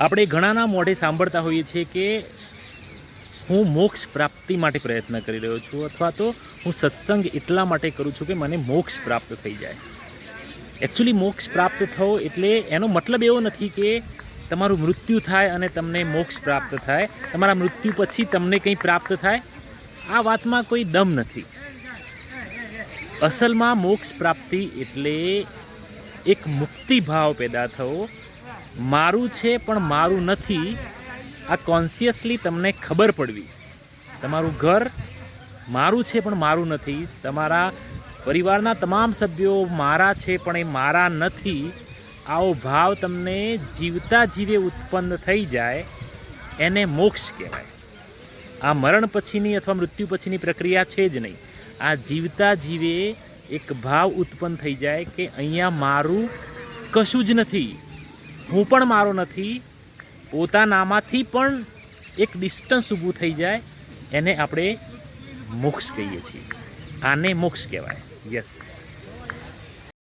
આપણે ઘણાના મોઢે સાંભળતા હોઈએ છીએ કે હું મોક્ષ પ્રાપ્તિ માટે પ્રયત્ન કરી રહ્યો છું અથવા તો હું સત્સંગ એટલા માટે કરું છું કે મને મોક્ષ પ્રાપ્ત થઈ જાય. એકચ્યુઅલી મોક્ષ પ્રાપ્ત થવો એટલે એનો મતલબ એવો નથી કે તમારું મૃત્યુ થાય અને તમને મોક્ષ પ્રાપ્ત થાય. તમારા મૃત્યુ પછી તમને કંઈ પ્રાપ્ત થાય. આ વાતમાં કોઈ દમ નથી. અસલમાં મોક્ષ પ્રાપ્તિ એટલે એક મુક્તિ ભાવ પેદા થવો મારું છે પણ મારું નથી. આ કોન્શિયસલી તમને ખબર પડવી. તમારું ઘર મારું છે પણ મારું નથી. તમારા પરિવારના તમામ સભ્યો મારા છે પણ એ મારા નથી. આવો ભાવ તમને જીવતા જીવે ઉત્પન્ન થઈ જાય, એને મોક્ષ કહેવાય. આ મરણ પછીની અથવા મૃત્યુ પછીની પ્રક્રિયા છે જ નહીં. આ જીવતા જીવે એક ભાવ ઉત્પન્ન થઈ જાય કે અહીંયા મારું કશું જ નથી. હું પણ મારો નથી. પોતાનામાંથી પણ એક ડિસ્ટન્સ ઊભું થઈ જાય, એને આપણે મોક્ષ કહીએ છીએ. આને મોક્ષ કહેવાય. યસ